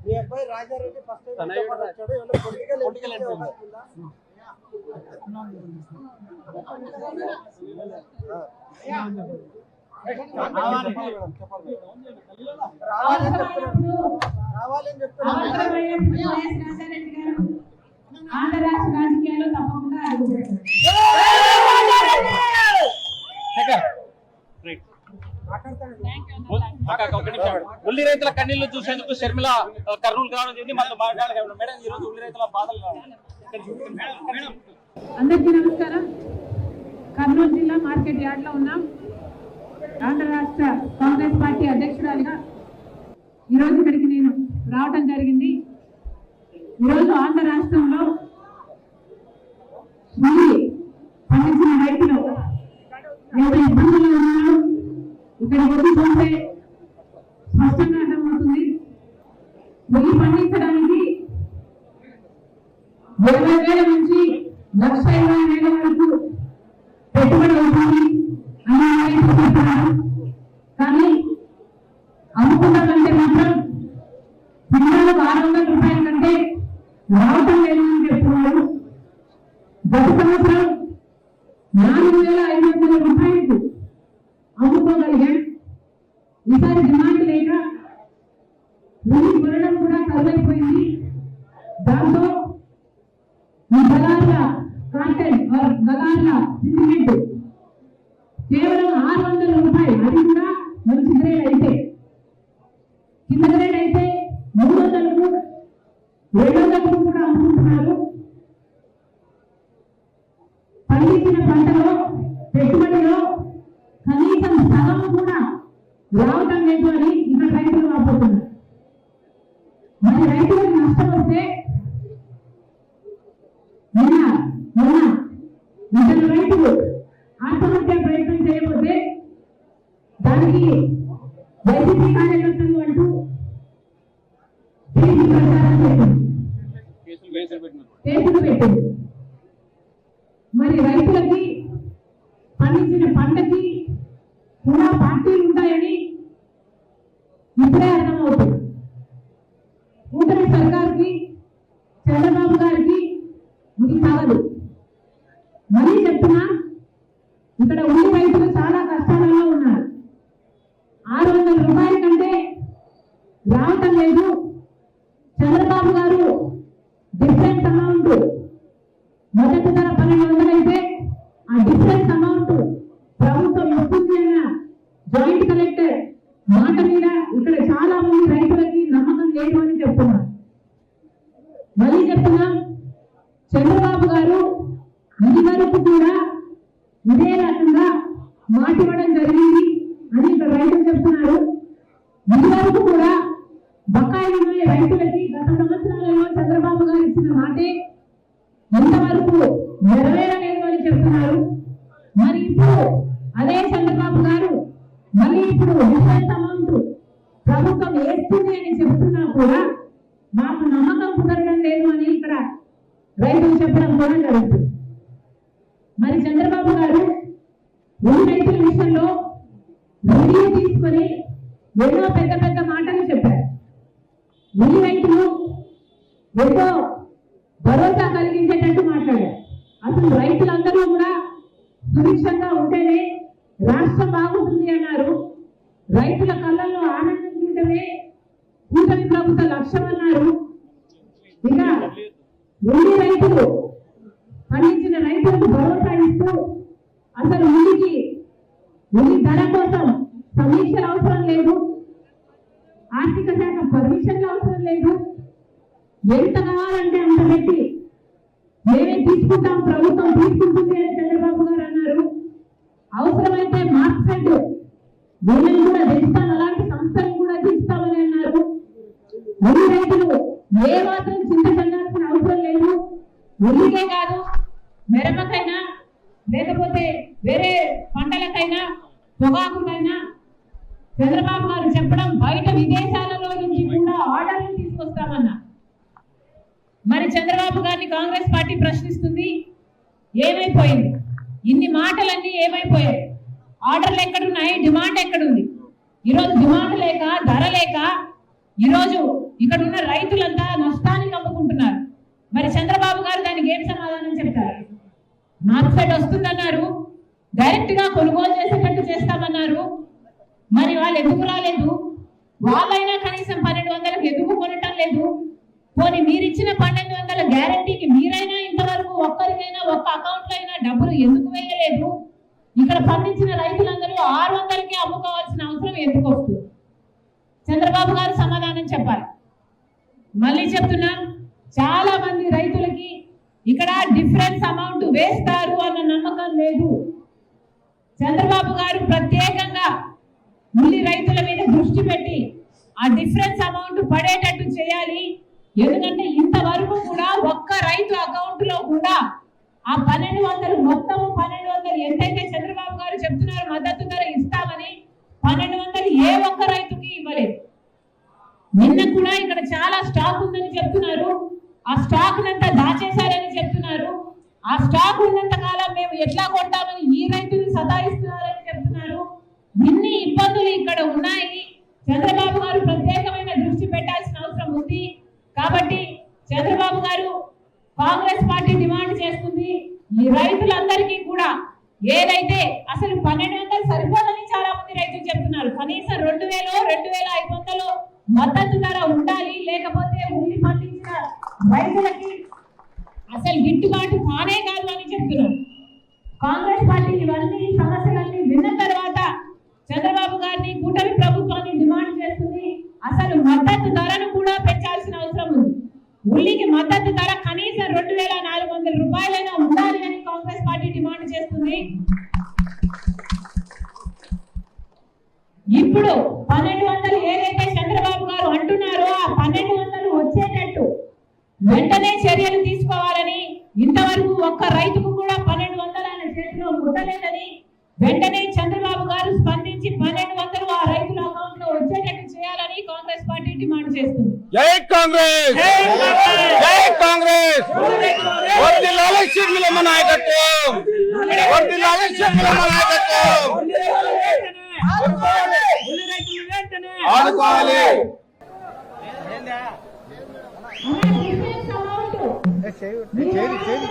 మీ అబ్బాయి Rajareddy first political రావాలని ఆంధ్ర రాష్ట్ర రాజకీయాల్లో తప్పకుండా అడుగుపెట్టారు ఉల్లి రైతుల కన్నీళ్ళు చూసేందుకు షర్మిల కర్నూలు కావడం జరిగింది. మళ్ళీ మాట్లాడాలి మేడం ఈ రోజు ఉల్లి రైతుల బాధలు అందరికీ నమస్కారం. కర్నూలు జిల్లా మార్కెట్ యార్డ్లో ఉన్నాం. ఆంధ్ర రాష్ట్ర కాంగ్రెస్ పార్టీ అధ్యక్షురాలిగా ఈరోజు ఇక్కడికి నేను రావటం జరిగింది. ఈరోజు ఆంధ్ర రాష్ట్రంలో పండించిన రైతులు ఎంత ఇబ్బందులు ఉన్నారో. ఇక్కడ వచ్చి చూస్తే స్పష్టంగా అర్థమవుతుంది. ఉల్లి పండించడానికి ఇరవై వేల నుంచి లక్ష ఇరవై వేల వరకు పెట్టుబడి అవుతుంది అని చెప్తున్నారు కానీ అమ్ముకున్నారంటే మాత్రం పిల్లలకు ఆరు వందల రూపాయల కంటే రావటం లేదు అని చెప్తున్నారు. గత సంవత్సరం నాలుగు వేల ఐదు వందల రూపాయలకు అమ్ముకోగలిగాం ఈసారి డిమాండ్ లేక ఉల్లి కొనడం కూడా కరువైపోయింది దాంతో ఈ బలార్ల కాంటెంట్ ఆర్ బలార్ల కేవలం ఆరు వందల రూపాయలు. అది కూడా మంచి గ్రేడ్ అయితే. కింద గ్రేడ్ అయితే మూడు వందలకు ఏడు వందలకు కూడా అమ్ముకుంటున్నారు. కేసులు పెట్టింది మరి రైతులకి పండించిన పంటకి కూడా పార్టీలు ఉంటాయని ఇప్పుడే అర్థమవుతుంది కూటమి సర్కార్కి చంద్రబాబు గారికి ఇది కాదు మరీ చెప్తున్నా ఇక్కడ ఉల్లి రైతులు చాలా కష్టాలలో ఉన్నారు ఆరు వందల రూపాయల కంటే రావటం లేదు చంద్రబాబు గారు డిఫరెంట్ అమౌంట్ మొదటి ధర పన్నెండు వందలు అయితే ఆ డిఫరెన్స్ అమౌంట్ ప్రభుత్వం ఇస్తుంది అన్న జాయింట్ కలెక్టర్ మాట మీద ఇక్కడ చాలా మంది రైతులకి నమ్మకం లేదు అని చెప్తున్నారు మళ్ళీ చెప్తున్నాం చంద్రబాబు గారు ఇది వరకు కూడా ఇదే రకంగా మాట ఇవ్వడం జరిగింది అని ఇక్కడ రైతులు చెప్తున్నారు. ఇది వరకు కూడా బకాయిలు రైతులకి గత సంవత్సరాలలో చంద్రబాబు గారు ఇచ్చిన మాటే ఎంతవరకు నెరవేరలేదు అని చెప్తున్నారు. మరి ఇప్పుడు అదే చంద్రబాబు గారు మళ్ళీ ఇప్పుడు డిఫరెన్స్ అమౌంట్ ప్రభుత్వం వేస్తుంది అని చెప్తున్నా కూడా మాకు నమ్మకం లేదు అని ఇక్కడ రైతులు చెప్పడం కూడా జరుగుతుంది. మరి చంద్రబాబు గారు ఉల్లి రైతుల విషయంలో వీడియో తీసుకొని ఎన్నో పెద్ద పెద్ద మాటలు చెప్పారు. ఉల్లి రైతులు ఎంతో భరోసా కలిగించేటట్టు మాట్లాడారు. అసలు రైతులందరూ కూడా సుభిక్షంగా ఉంటేనే రాష్ట్రం బాగుంటుంది అన్నారు. రైతుల కళ్ళల్లో ఆనందం చూడటమే కూటమి ప్రభుత్వ లక్ష్యం అన్నారు. ఇక ఉల్లి రైతులు పండించిన రైతులకు భరోసా ఇస్తూ అసలు ఉల్లికి ఉల్లి ధర కోసం సమీక్షలు అవసరం లేదు. ఆర్థిక శాఖ పర్మిషన్లు అవసరం లేదు. ఎంత కావాలంటే అంత పెట్టి మేమే తీసుకుంటాం ప్రభుత్వం తీసుకుంటుంది అని చంద్రబాబు గారు అన్నారు. అవసరమైతే మార్క్సెట్ వీళ్ళని ఏ మాత్రం చింత అవసరం లేదు. ఉల్లికే కాదు మెరమకైనా లేకపోతే వేరే పంటలకైనా పొగాకుకైనా. చంద్రబాబు గారు చెప్పడం బయట విదేశాలలో నుంచి కూడా ఆర్డర్లు తీసుకొస్తామన్నా. మరి చంద్రబాబు గారిని కాంగ్రెస్ పార్టీ ప్రశ్నిస్తుంది ఏమైపోయింది? ఇన్ని మాటలన్నీ ఏమైపోయాయి? ఆర్డర్లు ఎక్కడున్నాయి? డిమాండ్ ఎక్కడుంది? ఈరోజు డిమాండ్ లేక ధర లేక ఈరోజు ఇక్కడ ఉన్న రైతులంతా నష్టానికి అమ్ముకుంటున్నారు మరి చంద్రబాబు గారు దానికి ఏం సమాధానం చెప్తారు? మార్కెట్ వస్తుందన్నారు. డైరెక్ట్గా కొనుగోలు చేసేటట్టు చేస్తామన్నారు. మరి వాళ్ళు ఎందుకు రాలేదు. వాళ్ళైనా కనీసం పన్నెండు వందలకు ఎందుకు కొనటం లేదు. పోనీ మీరిచ్చిన పన్నెండు వందల గ్యారంటీకి మీరైనా ఇంతవరకు ఒక్కరికైనా ఒక్క అకౌంట్లో అయినా డబ్బులు ఎందుకు వేయలేదు? ఇక్కడ పండించిన రైతులందరూ ఆరు వందలకి అమ్ముకోవాల్సిన అవసరం ఎందుకు వస్తుంది? చంద్రబాబు గారు సమాధానం చెప్పాలి. మళ్ళీ చెప్తున్నా చాలా మంది రైతులకి ఇక్కడ డిఫరెన్స్ అమౌంట్ వేస్తారు అన్న నమ్మకం లేదు. చంద్రబాబు గారు ప్రత్యేకంగా ఉల్లి రైతుల మీద దృష్టి పెట్టి ఆ డిఫరెన్స్ అమౌంట్ పడేటట్టు చేయాలి. ఎందుకంటే ఇంతవరకు కూడా ఒక్క రైతు అకౌంట్లో కూడా ఆ పన్నెండు వందలు మొత్తం పన్నెండు వందలు ఎంతైతే చంద్రబాబు గారు చెప్తున్నారు మద్దతు ధర ఇస్తామని పన్నెండు వందలు ఏ ఒక్క రైతుకి ఇవ్వలేదు. నిన్న కూడా ఇక్కడ చాలా స్టాక్ ఉందని చెప్తున్నారు. ఆ స్టాక్ నంతా దాచేశారని చెప్తున్నారు. ఆ స్టాక్ ఉన్నంత కాలం మేము ఎట్లా కొంటామని ఈ రైతులు సతాయిస్తున్నారని చెప్తున్నారు. ఇన్ని ఇబ్బందులు ఇక్కడ ఉన్నాయి. చంద్రబాబు గారు ప్రత్యేకమైన దృష్టి పెట్టాల్సిన అవసరం ఉంది. కాబట్టి చంద్రబాబు గారు కాంగ్రెస్ పార్టీ డిమాండ్ చేస్తుంది. ఈ రైతులందరికీ కూడా ఏదైతే అసలు పన్నెండు వందలు సరిపోదని చాలా మంది రైతులు చెప్తున్నారు. కనీసం రెండు వేలు రెండు వేల ఐదు వందలు మద్దతు ధర ఉండాలి లేకపోతే ఉల్లి పండించిన రైతులకి అసలు గిట్టుబాటు కానే కాదు అని చెప్తున్నారు. కాంగ్రెస్ పార్టీ ఇవన్నీ సమస్యలన్నీ విన్న తర్వాత చంద్రబాబు గారిని కూటమి ప్రభుత్వాన్ని డిమాండ్ చేస్తుంది. అసలు మద్దతు ధరను కూడా పెంచాల్సిన అవసరం ఉంది. ఉల్లికి మద్దతు ధర కనీసం రెండు వేల నాలుగు వందల రూపాయలైనా ఉండాలి అని కాంగ్రెస్ పార్టీ డిమాండ్ చేస్తుంది. ఇప్పుడు పన్నెండు వందలు ఏదైతే అంటున్నారో ఆ పన్నెండు వందలు వచ్చేటట్టు. వెంటనే చర్యలు తీసుకోవాలని ఇంతవరకు ఒక్క రైతుకు కూడా పన్నెండు వందలు ఆయన చేతిలో ముట్టలేదని వెంటనే చంద్రబాబు గారు స్పందించి పన్నెండు వందలు ఆ రైతుల అకౌంట్లో వచ్చేటట్టు చేయాలని కాంగ్రెస్ పార్టీ డిమాండ్ చేస్తుంది. జై కాంగ్రెస్! జై కాంగ్రెస్! వర్దిల్లాలి షర్మిలమ్మ నాయకత్వం! వర్దిల్లాలి షర్మిలమ్మ నాయకత్వం! ఆడుకోవాలి! రైతుల